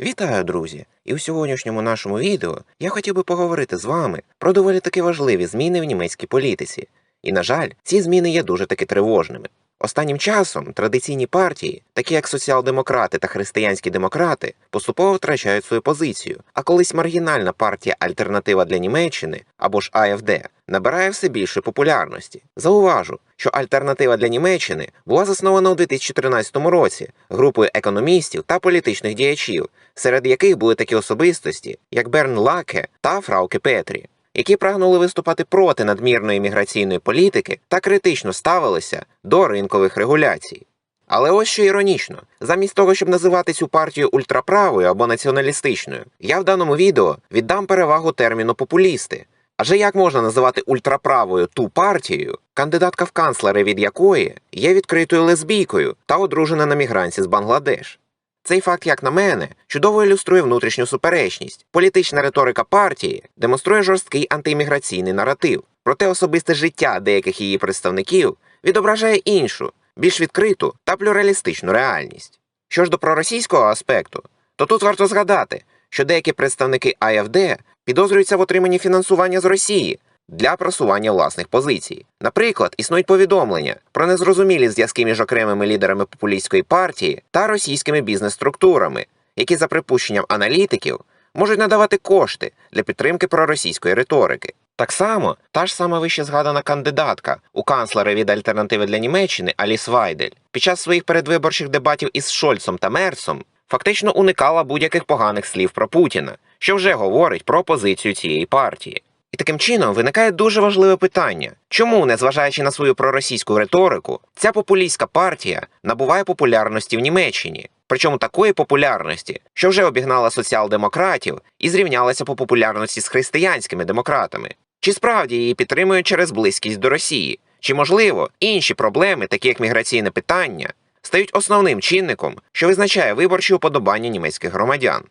Вітаю, друзі! І у сьогоднішньому нашому відео я хотів би поговорити з вами про доволі таки важливі зміни в німецькій політиці. І, на жаль, ці зміни є дуже таки тривожними. Останнім часом традиційні партії, такі як соціал-демократи та християнські демократи, поступово втрачають свою позицію, а колись маргінальна партія Альтернатива для Німеччини або ж АФД набирає все більшої популярності. Зауважу, що альтернатива для Німеччини була заснована у 2013 році групою економістів та політичних діячів, серед яких були такі особистості, як Берн Лаке та Фрауке Петрі, які прагнули виступати проти надмірної міграційної політики та критично ставилися до ринкових регуляцій. Але ось що іронічно, замість того, щоб називати цю партію ультраправою або націоналістичною, я в даному відео віддам перевагу терміну популісти. Адже як можна називати ультраправою ту партію, кандидатка в канцлери від якої є відкритою лесбійкою та одружена на мігранці з Бангладеш? Цей факт, як на мене, чудово ілюструє внутрішню суперечність. Політична риторика партії демонструє жорсткий антиімміграційний наратив, проте особисте життя деяких її представників відображає іншу, більш відкриту та плюралістичну реальність. Що ж до проросійського аспекту, то тут варто згадати, що деякі представники АФД підозрюються в отриманні фінансування з Росії для просування власних позицій. Наприклад, існують повідомлення про незрозумілі зв'язки між окремими лідерами популістської партії та російськими бізнес-структурами, які, за припущенням аналітиків, можуть надавати кошти для підтримки проросійської риторики. Так само та ж сама вище згадана кандидатка у канцлери від альтернативи для Німеччини Аліс Вайдель під час своїх передвиборчих дебатів із Шольцом та Мерцом фактично уникала будь-яких поганих слів про Путіна, що вже говорить про позицію цієї партії. І таким чином виникає дуже важливе питання: чому, незважаючи на свою проросійську риторику, ця популістська партія набуває популярності в Німеччині? Причому такої популярності, що вже обігнала соціал-демократів і зрівнялася по популярності з християнськими демократами. Чи справді її підтримують через близькість до Росії? Чи можливо інші проблеми, такі як міграційне питання, стають основним чинником, що визначає виборчі уподобання німецьких громадян?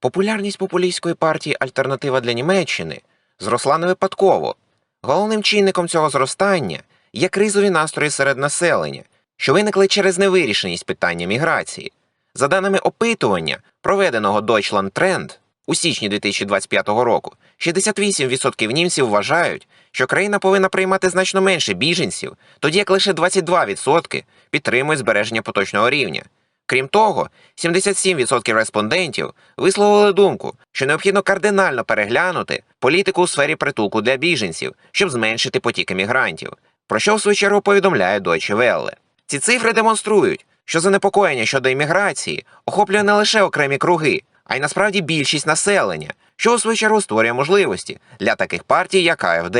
Популярність популістської партії Альтернатива для Німеччини зросла не випадково. Головним чинником цього зростання є кризові настрої серед населення, що виникли через невирішеність питання міграції. За даними опитування, проведеного Deutschland Trend у січні 2025 року, 68% німців вважають, що країна повинна приймати значно менше біженців, тоді як лише 22% підтримують збереження поточного рівня. Крім того, 77% респондентів висловили думку, що необхідно кардинально переглянути політику у сфері притулку для біженців, щоб зменшити потік мігрантів, про що в свою чергу повідомляє Deutsche Welle. Ці цифри демонструють, що занепокоєння щодо імміграції охоплює не лише окремі круги, а й насправді більшість населення, що у свою чергу створює можливості для таких партій, як АФД.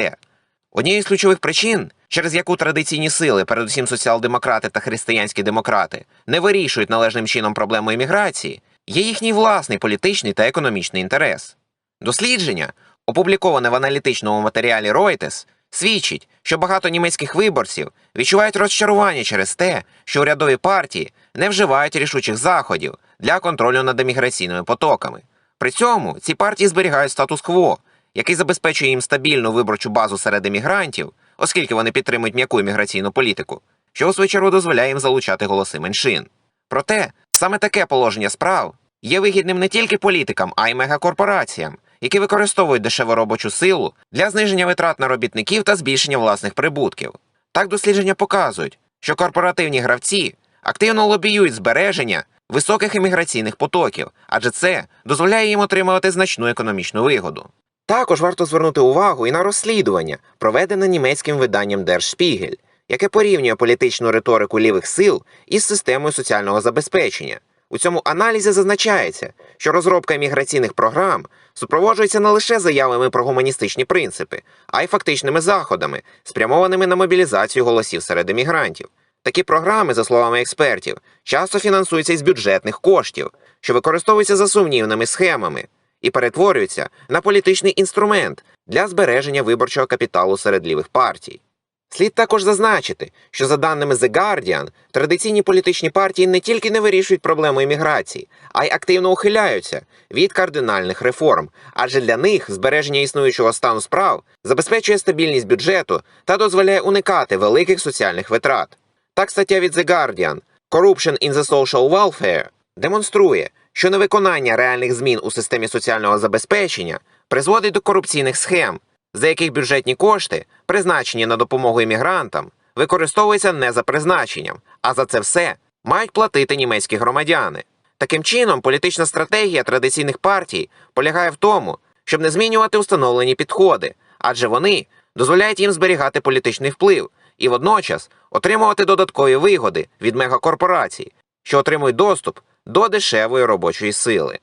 Однією з ключових причин, через яку традиційні сили, передусім соціал-демократи та християнські демократи, не вирішують належним чином проблему імміграції, є їхній власний політичний та економічний інтерес. Дослідження, опубліковане в аналітичному матеріалі Reuters, свідчить, що багато німецьких виборців відчувають розчарування через те, що урядові партії не вживають рішучих заходів для контролю над еміграційними потоками. При цьому ці партії зберігають статус-кво, який забезпечує їм стабільну виборчу базу серед емігрантів, оскільки вони підтримують м'яку імміграційну політику, що у свою чергу дозволяє їм залучати голоси меншин. Проте саме таке положення справ є вигідним не тільки політикам, а й мегакорпораціям, які використовують дешеву робочу силу для зниження витрат на робітників та збільшення власних прибутків. Так дослідження показують, що корпоративні гравці активно лобіюють збереження високих імміграційних потоків, адже це дозволяє їм отримувати значну економічну вигоду. Також варто звернути увагу і на розслідування, проведене німецьким виданням Der яке порівнює політичну риторику лівих сил із системою соціального забезпечення. У цьому аналізі зазначається, що розробка міграційних програм супроводжується не лише заявами про гуманістичні принципи, а й фактичними заходами, спрямованими на мобілізацію голосів серед емігрантів. Такі програми, за словами експертів, часто фінансуються із бюджетних коштів, що використовуються за сумнівними схемами і перетворюються на політичний інструмент для збереження виборчого капіталу серед лівих партій. Слід також зазначити, що за даними The Guardian, традиційні політичні партії не тільки не вирішують проблему імміграції, а й активно ухиляються від кардинальних реформ, адже для них збереження існуючого стану справ забезпечує стабільність бюджету та дозволяє уникати великих соціальних витрат. Так стаття від The Guardian Corruption in the Social Welfare демонструє, що невиконання реальних змін у системі соціального забезпечення призводить до корупційних схем, за яких бюджетні кошти, призначені на допомогу іммігрантам, використовуються не за призначенням, а за це все мають платити німецькі громадяни. Таким чином, політична стратегія традиційних партій полягає в тому, щоб не змінювати установлені підходи, адже вони дозволяють їм зберігати політичний вплив і водночас отримувати додаткові вигоди від мегакорпорацій, що отримують доступ до дешевої робочої сили.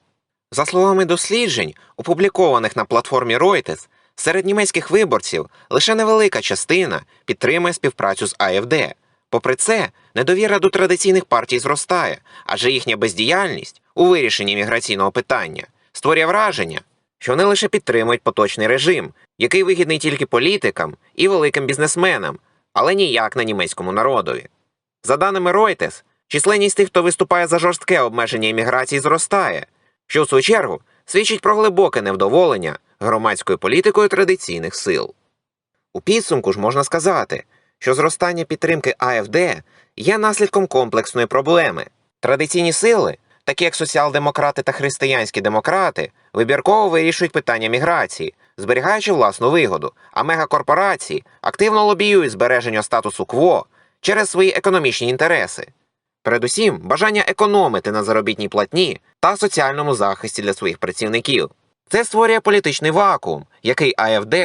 За словами досліджень, опублікованих на платформі Reuters, серед німецьких виборців лише невелика частина підтримує співпрацю з АФД. Попри це, недовіра до традиційних партій зростає, адже їхня бездіяльність у вирішенні міграційного питання створює враження, що вони лише підтримують поточний режим, який вигідний тільки політикам і великим бізнесменам, але ніяк на німецькому народові. За даними Reuters, численність тих, хто виступає за жорстке обмеження імміграції, зростає, що в свою чергу свідчить про глибоке невдоволення громадською політикою традиційних сил. У підсумку ж можна сказати, що зростання підтримки АФД є наслідком комплексної проблеми. Традиційні сили, такі як соціал-демократи та християнські демократи, вибірково вирішують питання міграції, зберігаючи власну вигоду, а мегакорпорації активно лобіюють збереження статусу кво через свої економічні інтереси. Передусім, бажання економити на заробітній платні та соціальному захисті для своїх працівників. Це створює політичний вакуум, який АФД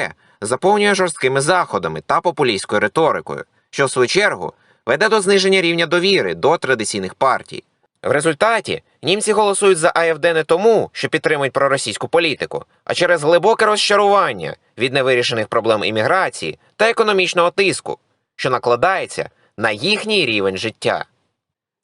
заповнює жорсткими заходами та популістською риторикою, що в свою чергу веде до зниження рівня довіри до традиційних партій. В результаті німці голосують за АФД не тому, що підтримують проросійську політику, а через глибоке розчарування від невирішених проблем імміграції та економічного тиску, що накладається на їхній рівень життя.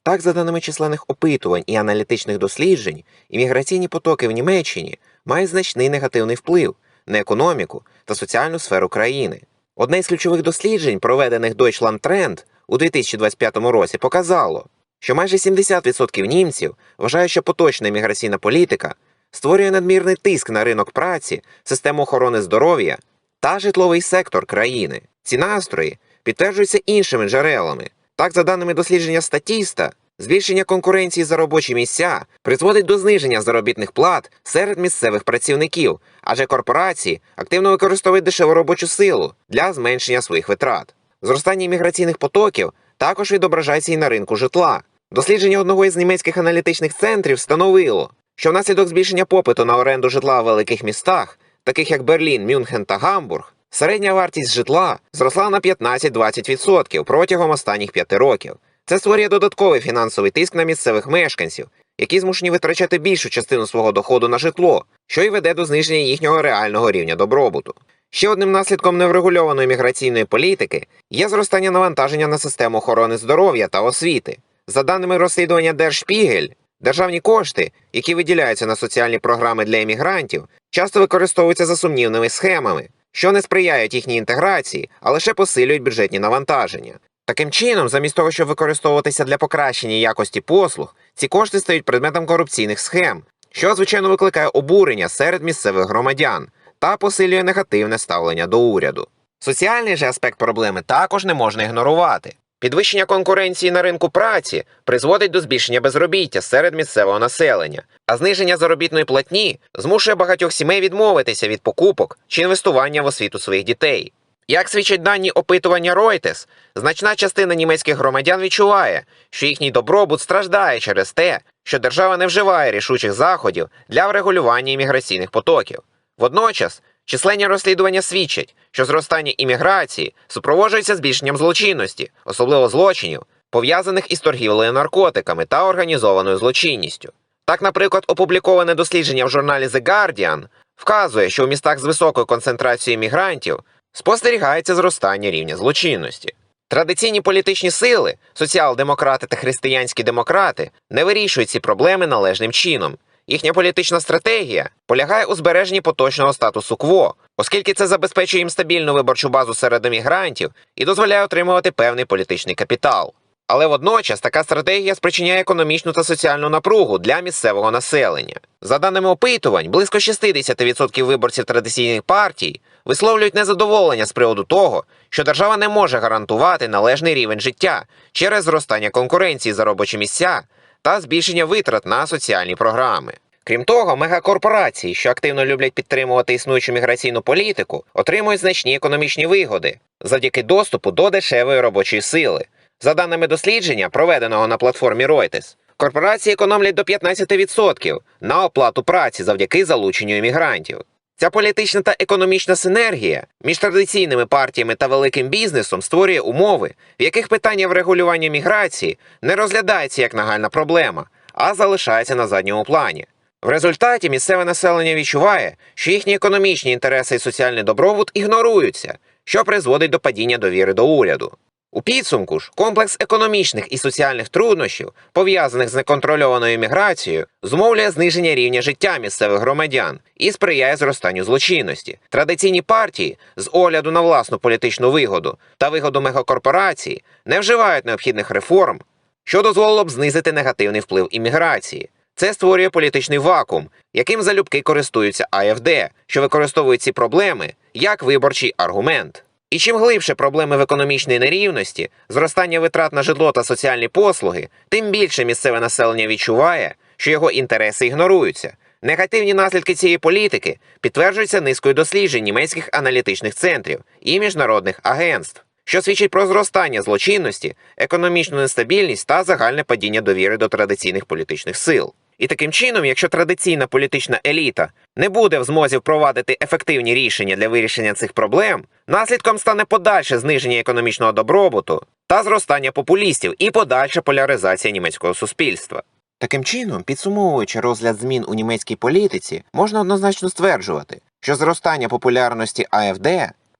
Так, за даними численних опитувань і аналітичних досліджень, імміграційні потоки в Німеччині мають значний негативний вплив на економіку та соціальну сферу країни. Одне з ключових досліджень, проведених Deutschland Trend у 2025 році, показало, що майже 70% німців вважають, що поточна імміграційна політика створює надмірний тиск на ринок праці, систему охорони здоров'я та житловий сектор країни. Ці настрої підтверджуються іншими джерелами. Так, за даними дослідження статіста, збільшення конкуренції за робочі місця призводить до зниження заробітних плат серед місцевих працівників, адже корпорації активно використовують дешеву робочу силу для зменшення своїх витрат. Зростання імміграційних потоків також відображається і на ринку житла. Дослідження одного із німецьких аналітичних центрів встановило, що внаслідок збільшення попиту на оренду житла в великих містах, таких як Берлін, Мюнхен та Гамбург, середня вартість житла зросла на 15-20% протягом останніх п'яти років. Це створює додатковий фінансовий тиск на місцевих мешканців, які змушені витрачати більшу частину свого доходу на житло, що й веде до зниження їхнього реального рівня добробуту. Ще одним наслідком неврегульованої міграційної політики є зростання навантаження на систему охорони здоров'я та освіти. За даними розслідування Держпігель, державні кошти, які виділяються на соціальні програми для іммігрантів, часто використовуються за сумнівними схемами, що не сприяють їхній інтеграції, а лише посилюють бюджетні навантаження. Таким чином, замість того, щоб використовуватися для покращення якості послуг, ці кошти стають предметом корупційних схем, що звичайно викликає обурення серед місцевих громадян та посилює негативне ставлення до уряду. Соціальний же аспект проблеми також не можна ігнорувати. Підвищення конкуренції на ринку праці призводить до збільшення безробіття серед місцевого населення, а зниження заробітної платні змушує багатьох сімей відмовитися від покупок чи інвестування в освіту своїх дітей. Як свідчать дані опитування Reuters, значна частина німецьких громадян відчуває, що їхній добробут страждає через те, що держава не вживає рішучих заходів для врегулювання імміграційних потоків. Водночас, численні розслідування свідчать, що зростання імміграції супроводжується збільшенням злочинності, особливо злочинів, пов'язаних із торгівлею наркотиками та організованою злочинністю. Так, наприклад, опубліковане дослідження в журналі The Guardian вказує, що у містах з високою концентрацією мігрантів спостерігається зростання рівня злочинності. Традиційні політичні сили, соціал-демократи та християнські демократи, не вирішують ці проблеми належним чином. Їхня політична стратегія полягає у збереженні поточного статусу кво, оскільки це забезпечує їм стабільну виборчу базу серед емігрантів і дозволяє отримувати певний політичний капітал. Але водночас така стратегія спричиняє економічну та соціальну напругу для місцевого населення. За даними опитувань, близько 60% виборців традиційних партій висловлюють незадоволення з приводу того, що держава не може гарантувати належний рівень життя через зростання конкуренції за робочі місця та збільшення витрат на соціальні програми. Крім того, мегакорпорації, що активно люблять підтримувати існуючу міграційну політику, отримують значні економічні вигоди завдяки доступу до дешевої робочої сили. За даними дослідження, проведеного на платформі Reuters, корпорації економлять до 15% на оплату праці завдяки залученню іммігрантів. Ця політична та економічна синергія між традиційними партіями та великим бізнесом створює умови, в яких питання врегулювання міграції не розглядається як нагальна проблема, а залишається на задньому плані. В результаті місцеве населення відчуває, що їхні економічні інтереси і соціальний добробут ігноруються, що призводить до падіння довіри до уряду. У підсумку ж комплекс економічних і соціальних труднощів, пов'язаних з неконтрольованою міграцією, зумовлює зниження рівня життя місцевих громадян і сприяє зростанню злочинності. Традиційні партії з огляду на власну політичну вигоду та вигоду мегакорпорацій не вживають необхідних реформ, що дозволило б знизити негативний вплив імміграції. Це створює політичний вакуум, яким залюбки користуються АФД, що використовують ці проблеми як виборчий аргумент. І чим глибше проблеми в економічній нерівності, зростання витрат на житло та соціальні послуги, тим більше місцеве населення відчуває, що його інтереси ігноруються. Негативні наслідки цієї політики підтверджуються низкою досліджень німецьких аналітичних центрів і міжнародних агентств, що свідчить про зростання злочинності, економічну нестабільність та загальне падіння довіри до традиційних політичних сил. І таким чином, якщо традиційна політична еліта не буде в змозі впровадити ефективні рішення для вирішення цих проблем, наслідком стане подальше зниження економічного добробуту та зростання популістів і подальша поляризація німецького суспільства. Таким чином, підсумовуючи розгляд змін у німецькій політиці, можна однозначно стверджувати, що зростання популярності АФД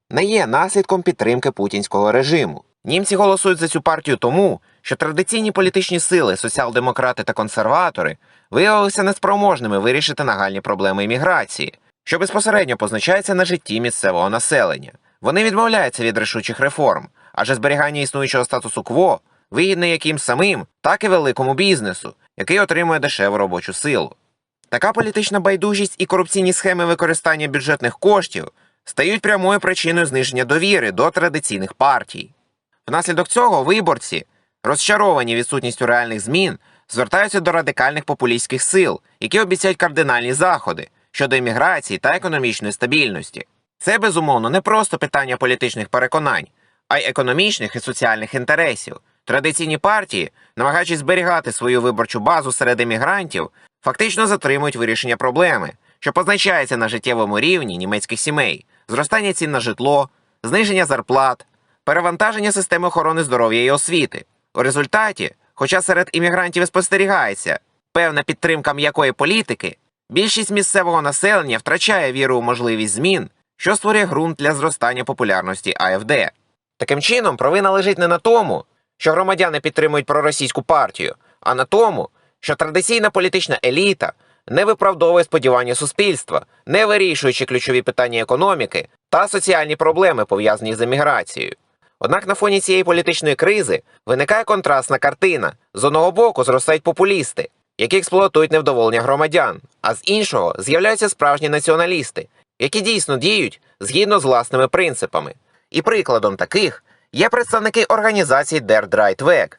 не є наслідком підтримки путінського режиму. Німці голосують за цю партію тому, що традиційні політичні сили, соціал-демократи та консерватори виявилися неспроможними вирішити нагальні проблеми імміграції, що безпосередньо позначається на житті місцевого населення. Вони відмовляються від рішучих реформ, адже зберігання існуючого статусу кво вигідне як їм самим, так і великому бізнесу, який отримує дешеву робочу силу. Така політична байдужість і корупційні схеми використання бюджетних коштів стають прямою причиною зниження довіри до традиційних партій. Внаслідок цього виборці, розчаровані відсутністю реальних змін, звертаються до радикальних популістських сил, які обіцяють кардинальні заходи щодо імміграції та економічної стабільності. Це безумовно не просто питання політичних переконань, а й економічних і соціальних інтересів. Традиційні партії, намагаючись зберігати свою виборчу базу серед емігрантів, фактично затримують вирішення проблеми, що позначається на життєвому рівні німецьких сімей, зростання цін на житло, зниження зарплат, перевантаження системи охорони здоров'я і освіти. У результаті, хоча серед іммігрантів і спостерігається певна підтримка м'якої політики, більшість місцевого населення втрачає віру у можливість змін, що створює ґрунт для зростання популярності АФД. Таким чином, провина лежить не на тому, що громадяни підтримують проросійську партію, а на тому, що традиційна політична еліта не виправдовує сподівання суспільства, не вирішуючи ключові питання економіки та соціальні проблеми, пов'язані з еміграцією. Однак на фоні цієї політичної кризи виникає контрастна картина. З одного боку зростають популісти, які експлуатують невдоволення громадян, а з іншого з'являються справжні націоналісти, які дійсно діють згідно з власними принципами. І прикладом таких є представники організації Weg.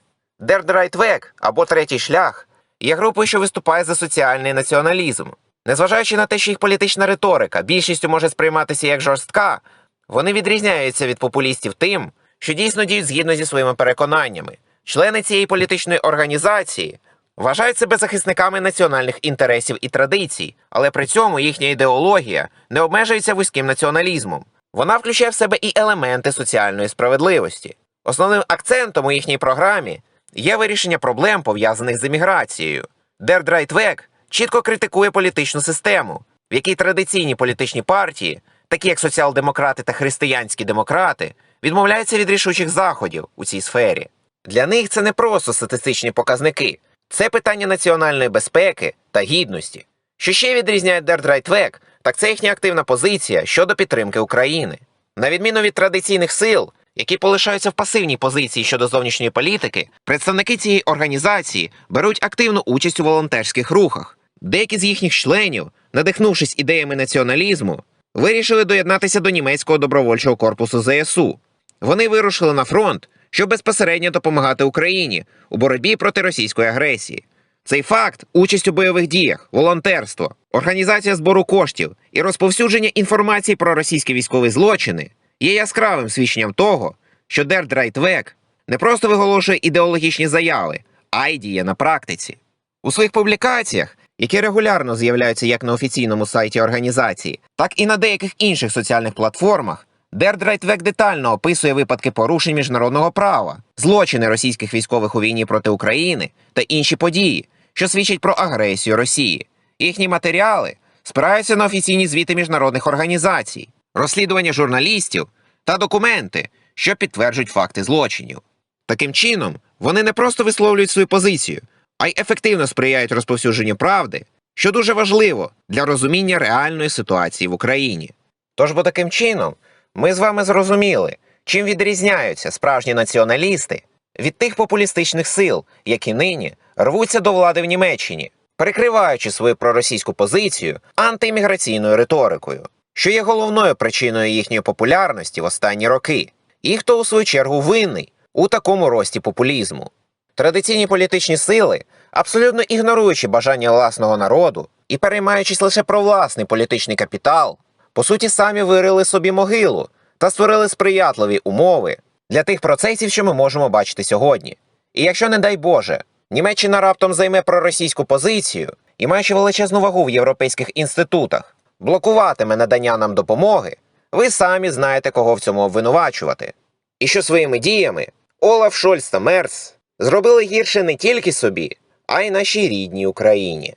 Weg, або Третій шлях є групою, що виступає за соціальний націоналізм. Незважаючи на те, що їх політична риторика більшістю може сприйматися як жорстка, вони відрізняються від популістів тим, що дійсно діють згідно зі своїми переконаннями. Члени цієї політичної організації вважають себе захисниками національних інтересів і традицій, але при цьому їхня ідеологія не обмежується вузьким націоналізмом. Вона включає в себе і елементи соціальної справедливості. Основним акцентом у їхній програмі є вирішення проблем, пов'язаних з еміграцією. Drive чітко критикує політичну систему, в якій традиційні політичні партії, такі як соціал-демократи та християнські демократи, відмовляються від рішучих заходів у цій сфері. Для них це не просто статистичні показники, це питання національної безпеки та гідності. Що ще відрізняє Weg, так це їхня активна позиція щодо підтримки України. На відміну від традиційних сил, які полишаються в пасивній позиції щодо зовнішньої політики, представники цієї організації беруть активну участь у волонтерських рухах. Деякі з їхніх членів, надихнувшись ідеями націоналізму, вирішили доєднатися до німецького добровольчого корпусу ЗСУ. Вони вирушили на фронт, щоб безпосередньо допомагати Україні у боротьбі проти російської агресії. Цей факт участь у бойових діях, волонтерство, організація збору коштів і розповсюдження інформації про російські військові злочини є яскравим свідченням того, що Дердрайтвек не просто виголошує ідеологічні заяви, а й діє на практиці. У своїх публікаціях, які регулярно з'являються як на офіційному сайті організації, так і на деяких інших соціальних платформах, Дердрайтвек детально описує випадки порушень міжнародного права, злочини російських військових у війні проти України та інші події, що свідчать про агресію Росії. Їхні матеріали спираються на офіційні звіти міжнародних організацій, розслідування журналістів та документи, що підтверджують факти злочинів. Таким чином, вони не просто висловлюють свою позицію, а й ефективно сприяють розповсюдженню правди, що дуже важливо для розуміння реальної ситуації в Україні. Тож бо таким чином ми з вами зрозуміли, чим відрізняються справжні націоналісти від тих популістичних сил, які нині рвуться до влади в Німеччині, перекриваючи свою проросійську позицію антиімміграційною риторикою, що є головною причиною їхньої популярності в останні роки, і хто у свою чергу винний у такому рості популізму. Традиційні політичні сили, абсолютно ігноруючи бажання власного народу і переймаючись лише про власний політичний капітал, по суті, самі вирили собі могилу та створили сприятливі умови для тих процесів, що ми можемо бачити сьогодні. І якщо, не дай Боже, Німеччина раптом займе проросійську позицію і, маючи величезну вагу в європейських інститутах, блокуватиме надання нам допомоги, ви самі знаєте, кого в цьому обвинувачувати. І що своїми діями Олаф Шольц та Мерц зробили гірше не тільки собі, а й нашій рідній Україні.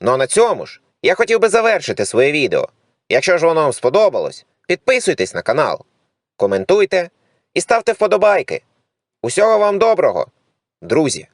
Ну а на цьому ж я хотів би завершити своє відео. Якщо ж воно вам сподобалось, підписуйтесь на канал, коментуйте і ставте вподобайки. Усього вам доброго, друзі!